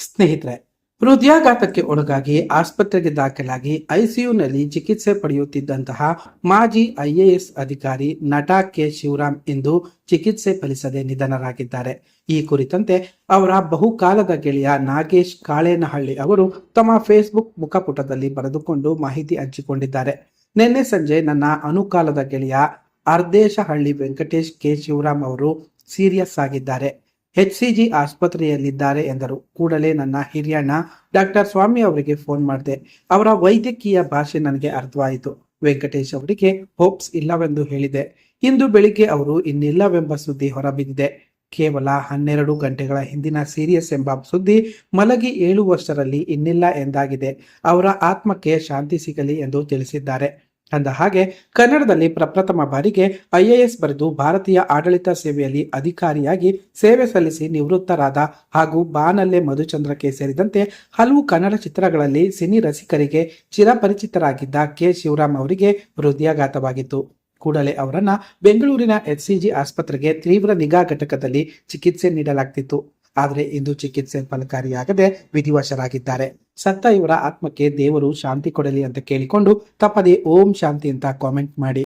ಸ್ನೇಹಿತರೆ, ಹೃದಯಾಘಾತಕ್ಕೆ ಒಳಗಾಗಿ ಆಸ್ಪತ್ರೆಗೆ ದಾಖಲಾಗಿ ಐಸಿಯುನಲ್ಲಿ ಚಿಕಿತ್ಸೆ ಪಡೆಯುತ್ತಿದ್ದಂತಹ ಮಾಜಿ ಐಎಎಸ್ ಅಧಿಕಾರಿ ನಟ ಕೆ. ಶಿವರಾಮ್ ಇಂದು ಚಿಕಿತ್ಸೆ ಫಲಿಸದೆ ನಿಧನರಾಗಿದ್ದಾರೆ. ಈ ಕುರಿತಂತೆ ಅವರ ಬಹುಕಾಲದ ಗೆಳೆಯ ನಾಗೇಶ್ ಕಾಳೇನಹಳ್ಳಿ ಅವರು ತಮ್ಮ ಫೇಸ್ಬುಕ್ ಮುಖಪುಟದಲ್ಲಿ ಬರೆದುಕೊಂಡು ಮಾಹಿತಿ ಹಂಚಿಕೊಂಡಿದ್ದಾರೆ. ನಿನ್ನೆ ಸಂಜೆ ನನ್ನ ಅನುಕಾಲದ ಗೆಳೆಯ ಅರ್ಧೇಶಹಳ್ಳಿ ವೆಂಕಟೇಶ್ ಕೆ. ಶಿವರಾಮ್ ಅವರು ಸೀರಿಯಸ್ ಆಗಿದ್ದಾರೆ. ಎಚ್ಸಿಜಿ ಆಸ್ಪತ್ರೆಯಲ್ಲಿದ್ದಾರೆ ಎಂದರು. ಕೂಡಲೇ ನನ್ನ ಹಿರಿಯಣ್ಣ ಡಾಕ್ಟರ್ ಸ್ವಾಮಿ ಅವರಿಗೆ ಫೋನ್ ಮಾಡಿದೆ. ಅವರ ವೈದ್ಯಕೀಯ ಭಾಷೆ ನನಗೆ ಅರ್ಥವಾಯಿತು. ವೆಂಕಟೇಶ್ ಅವರಿಗೆ ಹೋಪ್ಸ್ ಇಲ್ಲವೆಂದು ಹೇಳಿದೆ. ಇಂದು ಬೆಳಿಗ್ಗೆ ಅವರು ಇನ್ನಿಲ್ಲವೆಂಬ ಸುದ್ದಿ ಹೊರಬಿದ್ದಿದೆ. ಕೇವಲ ಹನ್ನೆರಡು ಗಂಟೆಗಳ ಹಿಂದಿನ ಸೀರಿಯಸ್ ಎಂಬ ಸುದ್ದಿ ಮಲಗಿ ಏಳುವಷ್ಟರಲ್ಲಿ ಇನ್ನಿಲ್ಲ ಎಂದಾಗಿದೆ. ಅವರ ಆತ್ಮಕ್ಕೆ ಶಾಂತಿ ಸಿಗಲಿ ಎಂದು ತಿಳಿಸಿದ್ದಾರೆ. ಅಂದ ಹಾಗೆ ಕನ್ನಡದಲ್ಲಿ ಪ್ರಪ್ರಥಮ ಬಾರಿಗೆ ಐಎಎಸ್ ಬರೆದು ಭಾರತೀಯ ಆಡಳಿತ ಸೇವೆಯಲ್ಲಿ ಅಧಿಕಾರಿಯಾಗಿ ಸೇವೆ ಸಲ್ಲಿಸಿ ನಿವೃತ್ತರಾದ ಹಾಗೂ ಬಾನಲ್ಲೆ ಮಧುಚಂದ್ರಕ್ಕೆ ಸೇರಿದಂತೆ ಹಲವು ಕನ್ನಡ ಚಿತ್ರಗಳಲ್ಲಿ ಸಿನಿ ರಸಿಕರಿಗೆ ಚಿರಪರಿಚಿತರಾಗಿದ್ದ ಕೆ. ಶಿವರಾಮ್ ಅವರಿಗೆ ಹೃದಯಾಘಾತವಾಗಿತ್ತು. ಕೂಡಲೇ ಅವರನ್ನ ಬೆಂಗಳೂರಿನ ಎಚ್ಸಿಜಿ ಆಸ್ಪತ್ರೆಗೆ ತೀವ್ರ ನಿಗಾ ಘಟಕದಲ್ಲಿ ಚಿಕಿತ್ಸೆ ನೀಡಲಾಗ್ತಿತ್ತು. ಆದರೆ ಇಂದು ಚಿಕಿತ್ಸೆ ಫಲಕಾರಿಯಾಗದೆ ವಿಧಿವಶರಾಗಿದ್ದಾರೆ. ಸತ್ತ ಇವರ ಆತ್ಮಕ್ಕೆ ದೇವರು ಶಾಂತಿ ಕೊಡಲಿ ಅಂತ ಕೇಳಿಕೊಂಡು ತಪ್ಪದೆ ಓಂ ಶಾಂತಿ ಅಂತ ಕಾಮೆಂಟ್ ಮಾಡಿ.